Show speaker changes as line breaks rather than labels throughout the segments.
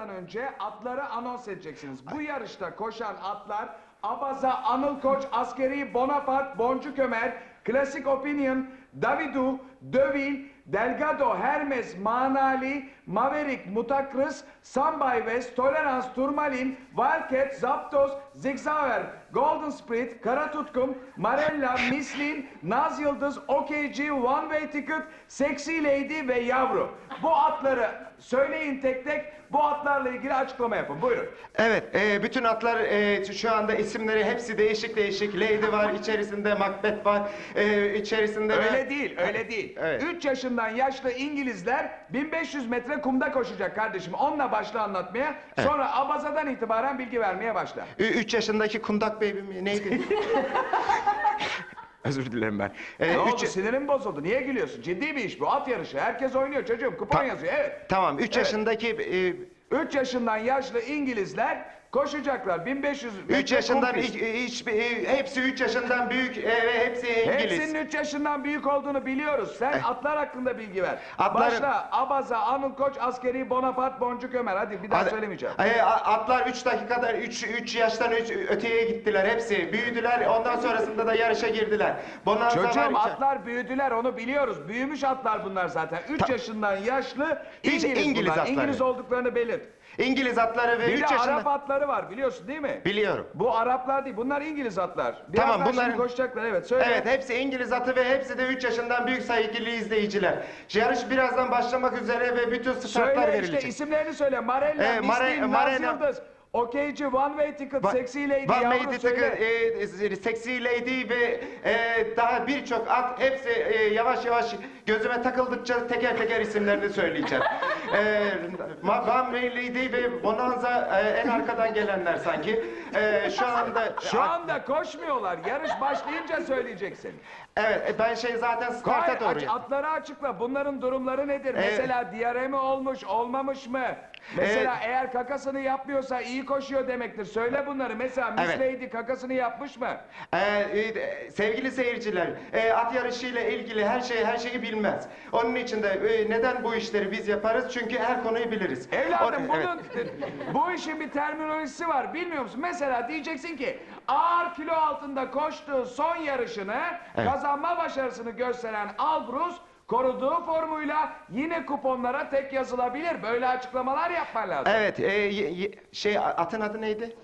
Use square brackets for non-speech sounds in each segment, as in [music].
başlamadan önce atları anons edeceksiniz. Bu yarışta koşan atlar Abaza, Anıl Koç, Askeri, Bonaparte, Boncuk Ömer, Klasik Opinion, Davidu, Dövin, Delgado, Hermes, Manali, Maverick, Mutakris, Sambay West, Tolerance, Turmalin, Wildcat, Zapdos, Zigzauer, Golden Spirit, Kara Tutkum, Marella, Mislin, Naz Yıldız, OKG, One Way Ticket, Sexy Lady ve Yavru. Bu atları söyleyin tek tek. Bu atlarla ilgili açıklama yapın. Buyurun.
Evet, e, bütün atlar e, şu anda isimleri hepsi değişik değişik. Lady var, içerisinde Macbeth var, e, içerisinde...
Öyle değil, öyle değil.
Evet.
3 yaşından yaşlı İngilizler 1500 metre kumda koşacak kardeşim. Onunla başla anlatmaya. Sonra Abaza'dan itibaren bilgi vermeye başla.
3 yaşındaki kundak baby mi neydi? [laughs] Özür dilerim ben. E,
ne oldu?
üç-
Sinirin bozuldu. Niye gülüyorsun? Ciddi bir iş bu. At yarışı. Herkes oynuyor çocuğum. Kupon
Ta-
yazıyor. Evet.
Tamam, 3 yaşındaki... E,
3 yaşından yaşlı İngilizler koşacaklar. 1500 metre
3 yaşından hiç, hiç- hepsi 3 yaşından büyük e, ve hepsi İngiliz.
Hepsinin 3 yaşından büyük olduğunu biliyoruz. Sen
Eh.
atlar hakkında bilgi ver.
Atların-
Başla. Abaza, Anıl Koç, Askeri, Bonaparte, Boncuk Ömer. Hadi bir daha
Hadi-
söylemeyeceğim.
E, a- atlar 3 dakikada 3 3 yaştan üç, öteye gittiler hepsi. Büyüdüler. Ondan sonrasında da yarışa girdiler. Bonanza var
Çocuğum
içe-
atlar büyüdüler onu biliyoruz. Büyümüş atlar bunlar zaten. 3
Ta-
yaşından yaşlı
Hiç
İngiliz,
İngiliz
bunlar.
atları.
İngiliz olduklarını belirt.
İngiliz atları ve
Bir
3
de
yaşında...
Arap atları var biliyorsun değil mi?
Biliyorum.
Bu Araplar değil bunlar İngiliz atlar.
Tamam,
Birazdan
bunların-
şimdi koşacaklar evet söyle.
Evet hepsi İngiliz atı ve hepsi de 3 yaşından büyük saygılı izleyiciler. Yarış birazdan başlamak üzere ve bütün startlar
Söyle
verilecek.
işte isimlerini söyle. Marella,
Ee, Mare-
Mistin, Naz
Marella-
Yıldız, Okeyci, One Way Ticket,
Va-
Sexy Lady,
Van
yavru
Made
söyle.
Ticket, e, Sexy Lady ve e, daha birçok at hepsi e, yavaş yavaş gözüme takıldıkça teker teker isimlerini söyleyeceğim. [laughs] e, Ma- Van May Lady ve Bonanza e, en arkadan gelenler sanki. E, şu anda...
Şu anda koşmuyorlar. Yarış başlayınca söyleyeceksin.
Evet e, ben şey zaten starta
Hayır,
doğru.
aç- atları açıkla. Bunların durumları nedir? Mesela diyare mi olmuş, olmamış mı? Mesela eğer kakasını yapmıyorsa iyi koşuyor demektir. Söyle bunları. Mesela Miss
Evet.
Lady kakasını yapmış mı?
Ee, e, sevgili seyirciler, e, at yarışıyla ilgili her şeyi her şeyi bilmez. Onun için de e, neden bu işleri biz yaparız? Çünkü her konuyu biliriz.
Evladım
O- evet.
bunun [laughs] bu işin bir terminolojisi var. Bilmiyor musun? Mesela diyeceksin ki ağır kilo altında koştuğu son yarışını
Evet.
kazanma başarısını gösteren Albrus koruduğu formuyla yine kuponlara tek yazılabilir. Böyle açıklamalar yapman lazım.
Evet, e, y- y- şey atın adı neydi?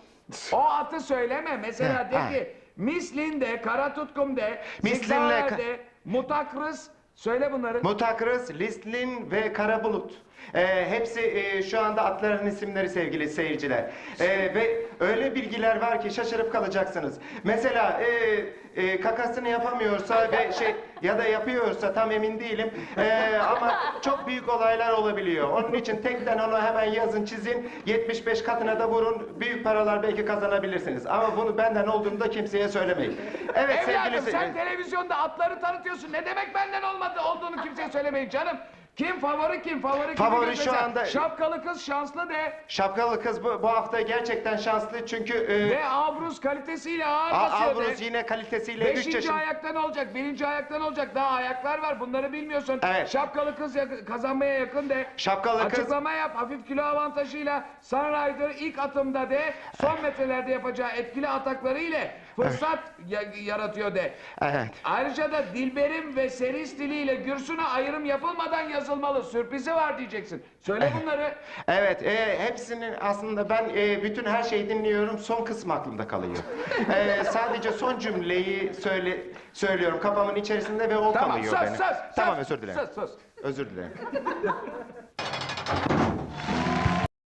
O atı söyleme. Mesela
He,
de
ha.
ki Mislin de, Kara Tutkum de,
Mislin'le ka-
de, Mutakrız. Söyle bunları.
Mutakris, Listlin ve Karabulut. E, hepsi e, şu anda atların isimleri sevgili seyirciler. E, ve öyle bilgiler var ki şaşırıp kalacaksınız. Mesela e, e, kakasını yapamıyorsa ve şey ya da yapıyorsa tam emin değilim. E, ama çok büyük olaylar olabiliyor. Onun için tekten onu hemen yazın çizin. 75 katına da vurun. Büyük paralar belki kazanabilirsiniz. Ama bunu benden olduğunu da kimseye söylemeyin. Evet sevgili
Evladım sen
seyirciler.
televizyonda atları tanıtıyorsun. Ne demek benden olmadı olduğunu kimseye söylemeyin canım. Kim favori kim favori kim
Favori şu anda-
Şapkalı kız şanslı de.
Şapkalı kız bu, bu hafta gerçekten şanslı çünkü e,
Ve Abruz kalitesiyle ağır
A-
basıyor
Avruz
de.
yine kalitesiyle 3
Beşinci
yaşında.
ayaktan olacak, birinci ayaktan olacak. Daha ayaklar var, bunları bilmiyorsun.
Evet.
Şapkalı kız yak- kazanmaya yakın de.
Şapkalı kız-
Açıklama yap, hafif kilo avantajıyla. Sunrider ilk atımda de, son metrelerde yapacağı etkili atakları ile fırsat ya- yaratıyor de.
Evet.
Ayrıca da Dilber'in ve seri stiliyle Gürsün'e ayrım yapılmadan yazılmalı. Sürprizi var diyeceksin. Söyle bunları.
Evet, e, hepsinin aslında ben e, bütün her şeyi dinliyorum, son kısmı aklımda kalıyor. [laughs] E, sadece son cümleyi söyle söylüyorum kafamın içerisinde ve o
Tamam
kalıyor
sus
benim.
sus.
Tamam
sus,
özür dilerim.
Sus sus.
Özür dilerim. [laughs]